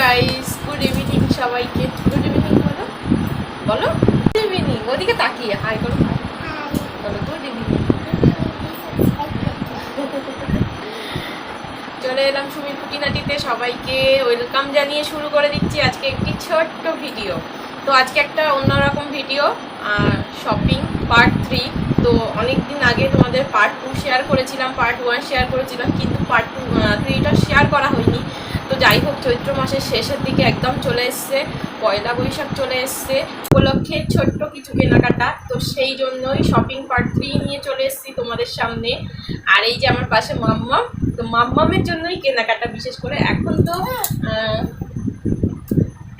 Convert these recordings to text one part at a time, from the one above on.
Guys good evening সবাইকে। Good evening বলো। বলো। গুড ইভিনিং ওদিকে তাকিয়ে। হাই করো বলো গুড ইভিনিং চলে এলাম সুমির কুটিনাটিতে সবাইকে। ওয়েলকাম জানিয়ে শুরু করে দিচ্ছি আজকে একটি ছোট্ট ভিডিও। তো আজকে একটা অন্যরকম ভিডিও শপিং পার্ট থ্রি তো অনেক দিন আগে তোমাদের পার্ট টু শেয়ার করেছিলাম পার্ট ওয়ান শেয়ার করেছিলাম, কিন্তু পার্ট টু থ্রিটা শেয়ার করা হয়নি। যাই হোক, চৈত্র মাসের শেষের দিকে একদম চলে এসছে, পয়লা বৈশাখ চলে এসছে। উপলক্ষে ছোট্ট কিছু কেনাকাটা, তো সেই জন্যই শপিং পার্ট থ্রি নিয়ে চলে এসছি তোমাদের সামনে। আর এই যে আমার পাশে মাম্মাম, তো মাম্মামের জন্যই কেনাকাটা বিশেষ করে। এখন তো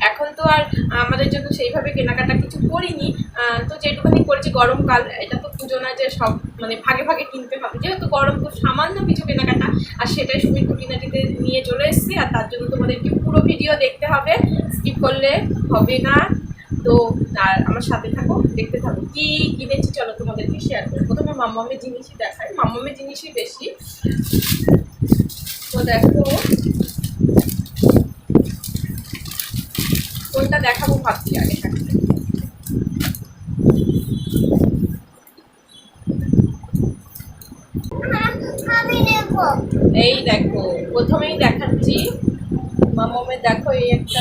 এখন তো আর আমাদের জন্য সেইভাবে কেনাকাটা কিছু করিনি। তো যেটুকুনি করেছি গরমকাল, এটা তো পুজো না যে সব মানে ভাগে ভাগে কিনতে হবে। যেহেতু গরম তো সামান্য কিছু কেনাকাটা, আর সেটাই সুমির কুটিনাটিতে নিয়ে চলে এসেছি, আর তার জন্য তোমাদেরকে পুরো ভিডিও দেখতে হবে। স্কিপ করলে হবে না। তো আর আমার সাথে থাকো, দেখতে থাকো। কি কিনেছি চলো তোমাদেরকে শেয়ার করব প্রথমে মাম্মামের জিনিসই দেখাই। মাম্মামের জিনিসই বেশি। তো দেখো কোনটা দেখাবো ভাবছি আগে। এই দেখো, প্রথমেই দেখাচ্ছি। মামামের দেখো এই একটা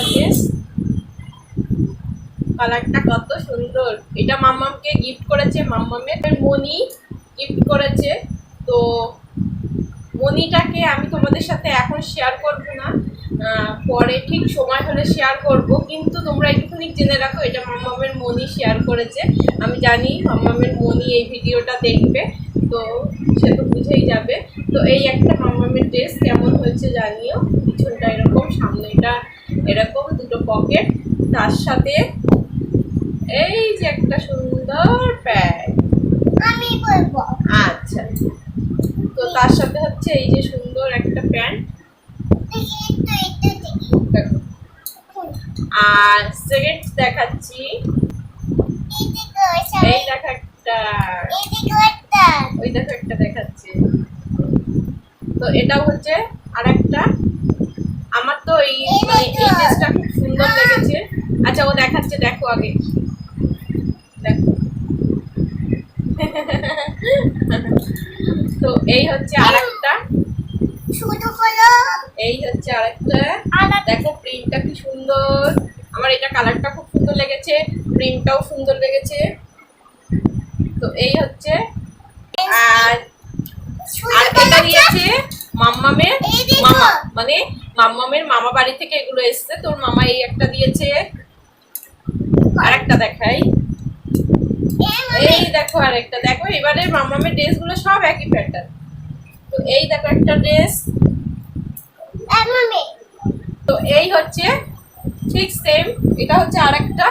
কালারটা কত সুন্দর। এটা মাম্মামকে গিফট করেছে মাম্মামের মনি গিফট করেছে। তো মনিটাকে আমি তোমাদের সাথে এখন শেয়ার করব না। পরে ঠিক সময় হলে শেয়ার করব। কিন্তু তোমরা একটুখানি জেনে রাখো এটা মাম্মামের মনি শেয়ার করেছে। আমি জানি মাম্মামের মনি এই ভিডিওটা দেখবে তো সে তো বুঝেই যাবে। তো এই একটা মাম্মামের ড্রেস কেমন হয়েছে জানিও। পিছনটা এরকম সামনেটা এরকম দুটো পকেট তার সাথে এই যে একটা সুন্দর প্যান্ট আমি বলব। আচ্ছা। তো তার সাথে হচ্ছে এই যে সুন্দর একটা প্যান্ট একটু একটু দেখি দেখো আর সেকেন্ড দেখাচ্ছি। একটা একটা। ওই দেখো একটা দেখাচ্ছি। তো এটাও হচ্ছে আরেকটা। আমার তো এই মানে খুব সুন্দর লেগেছে। আচ্ছা ও দেখাচ্ছে, দেখো আগে। দেখো। তো এই হচ্ছে আরেকটা। শুরু করো এই হচ্ছে আরেকটা। দেখো প্রিন্টটা কি সুন্দর। আমার এটা কালারটা খুব সুন্দর লেগেছে। প্রিন্টটাও সুন্দর লেগেছে। তো এই হচ্ছে। আর আর এটা মাম্মামের। মামা মানে মাম্মামের মামা বাড়ি থেকে এগুলো এসছে। তোর মামা এই একটা দিয়েছে। আর একটা দেখাই এই দেখো আর একটা দেখো এবারে মাম্মামের ড্রেসগুলো সব একই প্যাটার্ন তো এই দেখো একটা ড্রেস তো এই হচ্ছে ঠিক সেম এটা হচ্ছে আরেকটা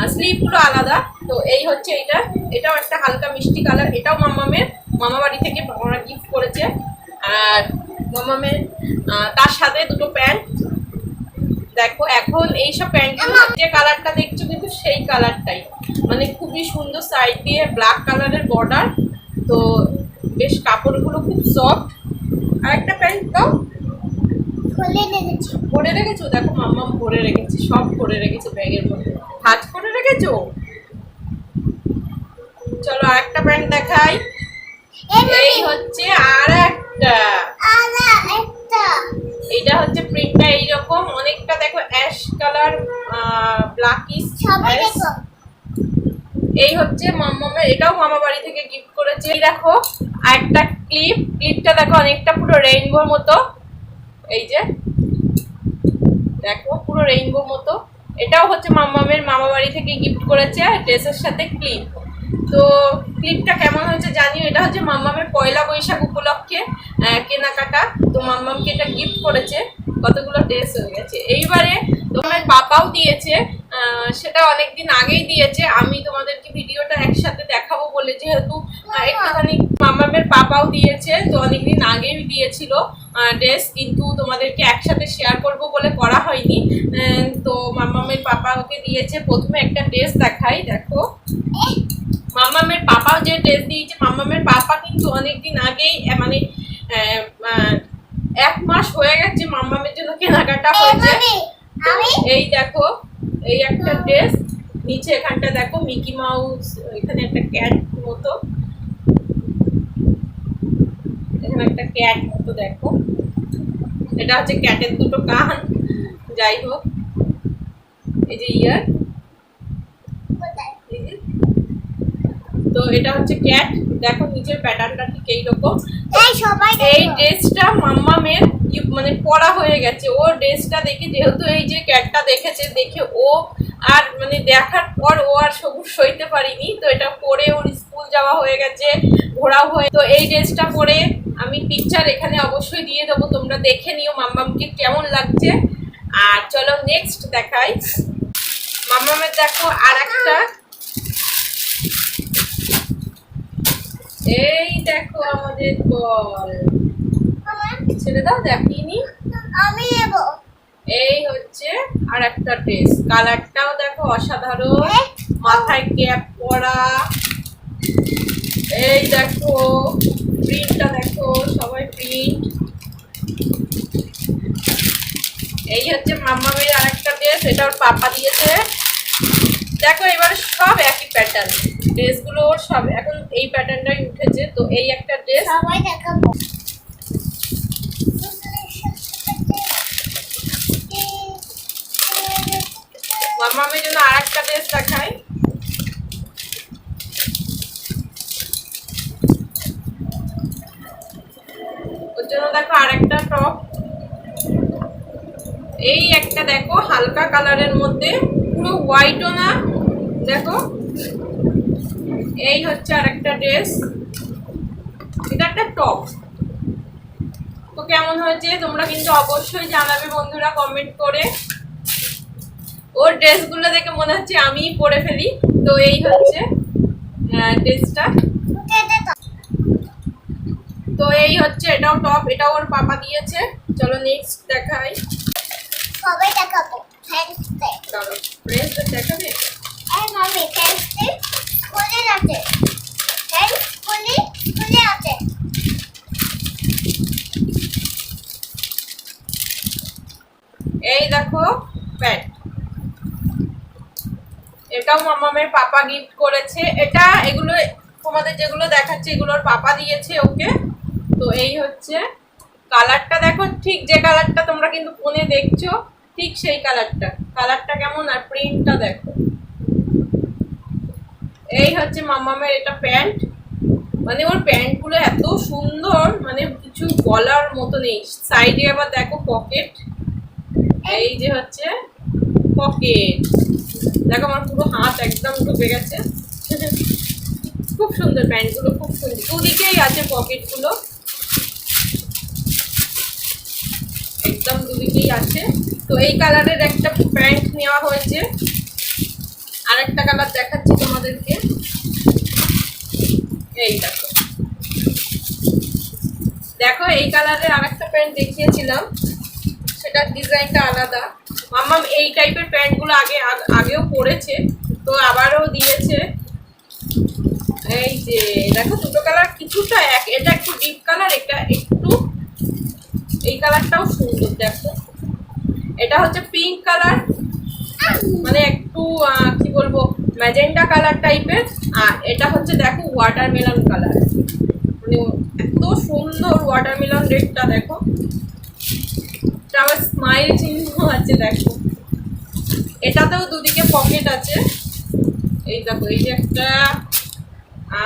আর স্লিপগুলো আলাদা। তো এই হচ্ছে এটা এটাও একটা হালকা মিষ্টি কালার এটাও মামামের মামা বাড়ি থেকে মামারা গিফট করেছে। আর মামামের তার সাথে দুটো প্যান্ট দেখো এখন এইসব প্যান্টগুলো যে কালারটা দেখছ কিন্তু সেই কালারটাই মানে খুবই সুন্দর সাইড দিয়ে ব্ল্যাক কালারের বর্ডার তো বেশ কাপড়গুলো খুব সফট আর একটা প্যান্ট দাও। খুলে রেখেছি। ভরে রেখেছো? দেখো মাম্মাম ভরে রেখেছে সব ভরে রেখেছে ব্যাগের মধ্যে। হাত করে রেখেছো? চলো আরেকটা প্যান্ট দেখাই। এই হচ্ছে আর একটা। এইটা হচ্ছে প্রিন্টটা এইরকম। অনেকটা দেখো অ্যাশ কালার ব্ল্যাকিশ এই হচ্ছে মাম্মামের এটাও মামা বাড়ি থেকে গিফট করেছে। দেখো আর একটা ক্লিপ ক্লিপটা দেখো অনেকটা পুরো রেইনবোর মতো। এই যে, দেখো পুরো রেইনবো মতো। এটাও হচ্ছে মাম্মামের মামা বাড়ি থেকে গিফট করেছে ড্রেসের সাথে ক্লিপ তো ক্লিপটা কেমন হয়েছে জানিও, এটা হচ্ছে মাম্মামের পয়লা বৈশাখ উপলক্ষে কেনাকাটা। তো মাম্মামকে এটা গিফট করেছে, কতগুলো ড্রেস হয়ে গেছে। এইবারে তোমার পাপাও দিয়েছে সেটা অনেকদিন আগেই দিয়েছে। আমি তোমাদেরকে ভিডিওটা একসাথে দেখাবো বলে যেহেতু একটুখানি মামামের পাপাও দিয়েছে, তো অনেকদিন আগেই দিয়েছিল। ড্রেস কিন্তু তোমাদেরকে একসাথে শেয়ার করব বলে করা হয়নি। তো মামামের পাপা ওকে দিয়েছে প্রথমে একটা ড্রেস দেখাই দেখো। মামামের পাপাও যে ড্রেস দিয়েছে মামামের পাপা কিন্তু অনেকদিন আগেই মানে এক মাস হয়ে গেছে মামামের জন্য কেনাকাটা হয়েছে। এই দেখো এই একটা ড্রেস নিচে এখানটা দেখো মিকি মাউস এখানে একটা ক্যাট মতো এখানে একটা ক্যাট মতো দেখো। এটা হচ্ছে ক্যাটের দুটো কান। যাই হোক এই যে ইয়ার। তো এটা হচ্ছে ক্যাট দেখো নিচের প্যাটার্নটা ঠিক এইরকম। এই। ড্রেসটা মাম্মামের ইউ- মানে পরা হয়ে গেছে। ও ড্রেসটা দেখে যেহেতু এই যে ক্যাটটা দেখেছে দেখে ও আর মানে দেখার পর ও আর সবুজ সইতে পারিনি। তো এটা পরে ওর স্কুল যাওয়া হয়ে গেছে ঘোরাও হয়ে তো এই ড্রেসটা পরে আমি পিকচার এখানে অবশ্যই দিয়ে দেবো তোমরা দেখে নিও মাম্মামকে কেমন লাগছে। আর চলো নেক্সট দেখাই। মাম্মামের দেখো আর একটা। এই দেখো আমাদের বল। ছেড়ে দাও দেখিনি। আমি নেব। এই হচ্ছে আর একটা ড্রেস কালারটাও দেখো অসাধারণ। মাথায় ক্যাপ পরা। এই দেখো। প্রিন্টটা দেখো সবাই প্রিন্ট। এই হচ্ছে মাম্মামের আর একটা ড্রেস এটা ওর পাপা দিয়েছে। দেখো এবার সব একই প্যাটার্ন ড্রেসগুলো ওর সব এখন এই প্যাটার্নটাই উঠেছে তো এই একটা ড্রেস। সবাই দেখাবো। মাম্মামের জন্য আর একটা ড্রেস দেখায় দেখো আর একটা টপ। এই একটা দেখো, হালকা কালারের মধ্যে, পুরো হোয়াইটও না, দেখো। এই হচ্ছে আর একটা ড্রেস এটা একটা টপ তো কেমন হয়েছে? তোমরা কিন্তু অবশ্যই জানাবে বন্ধুরা কমেন্ট করে। ওর ড্রেসগুলো দেখে মনে হচ্ছে আমিই পরে ফেলি। তো এই হচ্ছে ড্রেসটা তো এই হচ্ছে এটাও টপ এটাও ওর পাপা দিয়েছে। চলো নেক্সট দেখাই। সবাই দেখাবো চলো দেখাবে? এই মামি থ্যাংকস দে স্কুলে আছে। থ্যাংকস স্কুলে স্কুলে আছে। এই দেখো প্যান্ট এটাও মামামের পাপা গিফট করেছে। এটা এগুলো তোমাদের যেগুলো দেখাচ্ছে এগুলোর পাপা দিয়েছে ওকে। তো এই হচ্ছে কালারটা দেখো, ঠিক যে কালারটা তোমরা কিন্তু ফোনে দেখছ, ঠিক সেই কালারটা। কালারটা কেমন আর প্রিন্টটা দেখো। এই হচ্ছে মামামের এটা প্যান্ট। মানে ওর প্যান্টগুলো এত সুন্দর মানে কিছু বলার মতো নেই। সাইডে আবার দেখো পকেট। এই যে হচ্ছে পকেট। দেখো আমার পুরো হাত একদম ঢুকে গেছে। খুব সুন্দর প্যান্টগুলো, খুব সুন্দর। দুদিকেই আছে পকেটগুলো। একদম দুদিকেই আছে। তো এই কালারের একটা প্যান্ট নেওয়া হয়েছে। আর একটা কালার দেখাচ্ছি তোমাদেরকে। এই দেখো। দেখো, এই কালারের আর একটা প্যান্ট দেখিয়েছিলাম। সেটার ডিজাইনটা আলাদা। মাম্মাম, এই টাইপের প্যান্টগুলো আগে, আগেও পরেছে। তো আবারও দিয়েছে। এই যে, দেখো, দুটো কালার কিছুটা এক, এটা একটু ডিপ কালার, এটা একটু এই কালারটাও সুন্দর, দেখো। এটা হচ্ছে পিঙ্ক কালার মানে একটু কি বলব ম্যাজেন্ডা কালার টাইপের আর এটা হচ্ছে, দেখো ওয়াটারমেলন কালার মানে এত সুন্দর ওয়াটারমেলন রেডটা দেখো। আবার স্মাইল চিহ্ন আছে, দেখো। এটাতেও দুদিকে পকেট আছে। এই দেখো, এই যে একটা,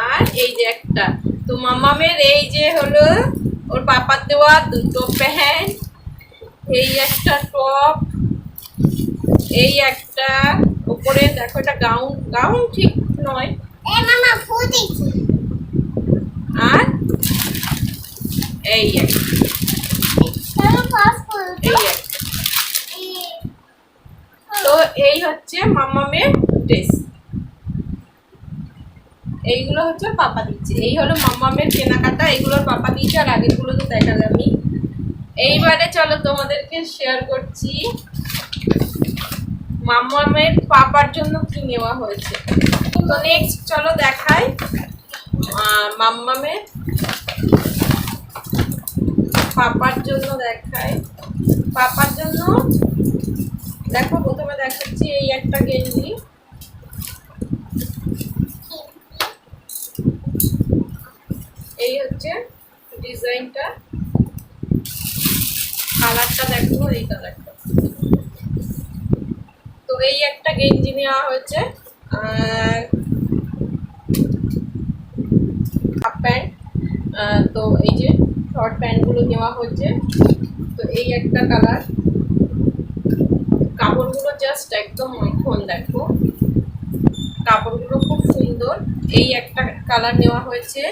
আর এই যে একটা। তো মামামের এই যে হলো ওর পাপার দেওয়া দুটো প্যান্ট এই একটা টপ এই একটা উপরে দেখো এটা গাউন গাউন ঠিক নয়। আর এই তো এই হচ্ছে মামামের ড্রেস। এইগুলো হচ্ছে পাপা দিচ্ছে। এই হলো মামামের কেনাকাটা এইগুলোর পাপা দিয়েছে, আর আগেরগুলো তো দেখালামই। এইবারে চলো তোমাদেরকে শেয়ার করছি। মামামের পাপার জন্য কি নেওয়া হয়েছে? তো নেক্সট চলো দেখাই মাম্মামের পাপার জন্য দেখাই। পাপার জন্য দেখো, প্রথমে দেখাচ্ছি এই একটা গেঞ্জি এই হচ্ছে ডিজাইনটা। কালারটা দেখো এই কালারটা তো এই একটা গেঞ্জি নেওয়া হয়েছে, আর হাফ প্যান্ট তো এই যে শর্ট প্যান্টগুলো নেওয়া হয়েছে। তো এই একটা কালার। কাপড়গুলো জাস্ট একদম মাখন দেখো। কাপড়গুলো খুব সুন্দর। এই একটা কালার নেওয়া হয়েছে।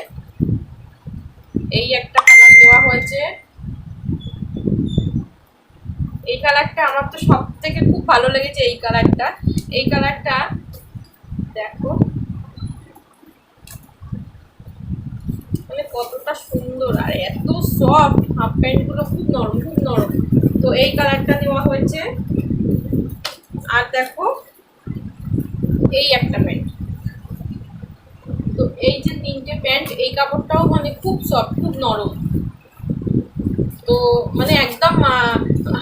এই একটা কালার নেওয়া হয়েছে। এই কালারটা আমার তো সব থেকে খুব ভালো লেগেছে এই কালারটা এই কালারটা দেখো। মানে কতটা সুন্দর, আর এত সফট হাফ প্যান্টগুলো খুব নরম খুব নরম। তো এই কালারটা নেওয়া হয়েছে। আর দেখো, এই একটা প্যান্ট তো এই যে তিনটে প্যান্ট, এই কাপড়টাও মানে খুব সফট খুব নরম। তো মানে একদম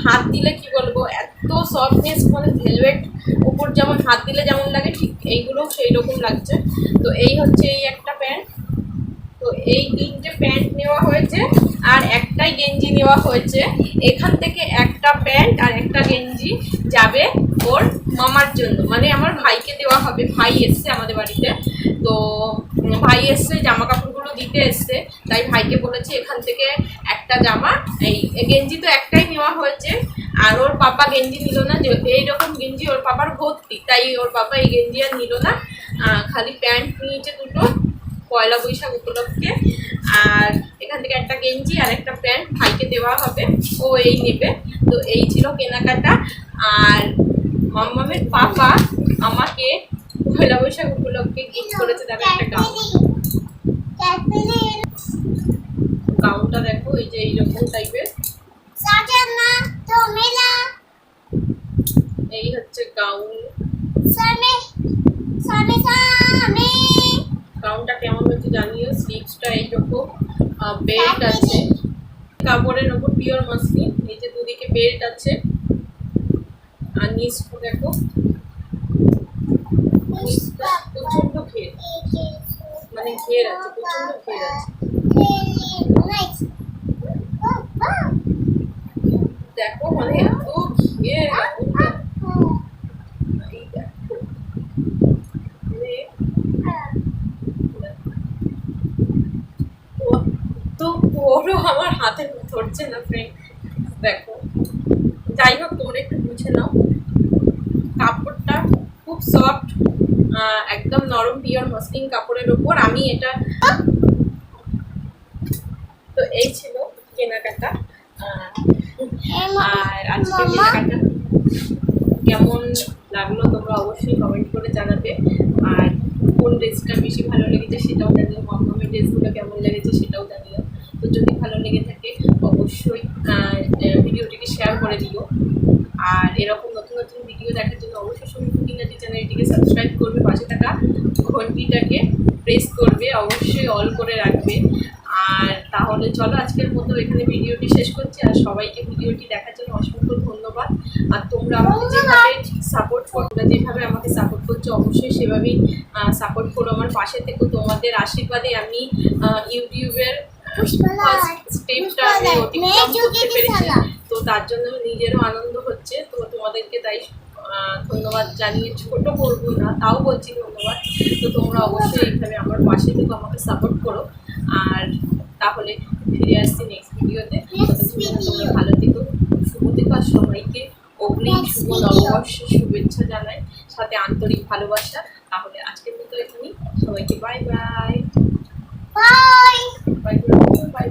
হাত দিলে কি বলব, এত সফটনেস মানে ভেলভেট উপর যেমন হাত দিলে যেমন লাগে, ঠিক এইগুলোও সেই রকম লাগছে। তো এই হচ্ছে এই একটা প্যান্ট। তো এই তিনটে প্যান্ট নেওয়া হয়েছে, আর একটাই গেঞ্জি নেওয়া হয়েছে। এখান থেকে একটা প্যান্ট আর একটা গেঞ্জি যাবে ওর মামার জন্য। মানে আমার ভাইকে দেওয়া হবে। ভাই এসছে আমাদের বাড়িতে। তো ভাই এসছে জামা কাপড়গুলো দিতে এসছে। তাই ভাইকে বলেছি এখান থেকে একটা জামা, এই গেঞ্জি তো একটাই নেওয়া হয়েছে। আর ওর পাপা গেঞ্জি নিল না। যে এইরকম গেঞ্জি ওর পাপার ভর্তি। তাই ওর পাপা এই গেঞ্জি আর নিল না। খালি প্যান্ট নিয়েছে দুটো, পয়লা বৈশাখ উপলক্ষে। আর এখান থেকে একটা গেঞ্জি আর একটা প্যান্ট ভাইকে দেওয়া হবে। ও এই নেবে। তো এই ছিল কেনাকাটা। আর মাম্মামের পাপা আমাকে পয়লা বৈশাখ উপলক্ষে গিফট করেছে, দেখো একটা গাউন। গাউনটা দেখো, এই যে এইরকম টাইপের এই হচ্ছে গাউন। গাউনটা কেমন হচ্ছে জানিও? স্লিভসটা এইরকম। বেল্ট আছে। কাপড়ের ওপর পিওর মাসলিন নিচে দুদিকে বেল্ট আছে। আর নিচটা দেখো। প্রচণ্ড ঘের। মানে ঘের আছে প্রচণ্ড ঘের আছে দেখো মানে এত ঘের গাউনটা এই দেখো মানে তো বড় আমার হাতে ধরছে না ফ্রেন্ড দেখো যাই হোক তোমরা একটু বুঝে নাও কাপড়টা খুব সফট একদম নরম পিওর মসলিন কাপড়ের ওপর আমি এটা তো এই ছিল কেনাকাটা। আহ, আর আজকে কেনাকাটা কেমন লাগল তোমরা অবশ্যই কমেন্ট করে জানাবে। আর কোন ড্রেসটা বেশি ভালো লেগেছে সেটাও জানিও মামামের ড্রেসগুলো কেমন লেগেছে সেটাও জানিও। তো যদি ভালো লেগে থাকে অবশ্যই ভিডিওটিকে শেয়ার করে দিও। আর এরকম নতুন নতুন ভিডিও দেখার জন্য অবশ্যই সঙ্গে চ্যানেলটিকে সাবস্ক্রাইব ঘন্টিটাকে প্রেস করবে অবশ্যই অল করে রাখবে। আর তাহলে চলো আজকের মতো এখানে ভিডিওটি শেষ করছি। আর সবাইকে ভিডিওটি দেখার জন্য অসংখ্য ধন্যবাদ। আর তোমরা আমাকে যেভাবে সাপোর্ট তোমরা যেভাবে আমাকে সাপোর্ট করছ অবশ্যই সেভাবেই সাপোর্ট করো। আমার পাশে থেকে। তোমাদের আশীর্বাদে আমি ইউটিউবের ফার্স্ট স্টেপটা আমি অতিক্রম করতে পেরেছি। তো তার জন্য নিজেরও আনন্দ হচ্ছে। তো তোমাদেরকে তাই ধন্যবাদ জানিয়ে ছোট করব না তাও বলছি ধন্যবাদ তো তোমরা অবশ্যই এইভাবে আমার পাশে থেকে আমাকে সাপোর্ট করো আর তাহলে ফিরে আসছি নেক্সট ভিডিওতে তোমরা ভালো থেকো শুভ থেকো আর সবাইকে অগ্রিম শুভ নববর্ষের শুভেচ্ছা জানাই সাথে আন্তরিক ভালোবাসা তাহলে আজকের মতো এখানেই সবাইকে bye bye Bye. Bye bye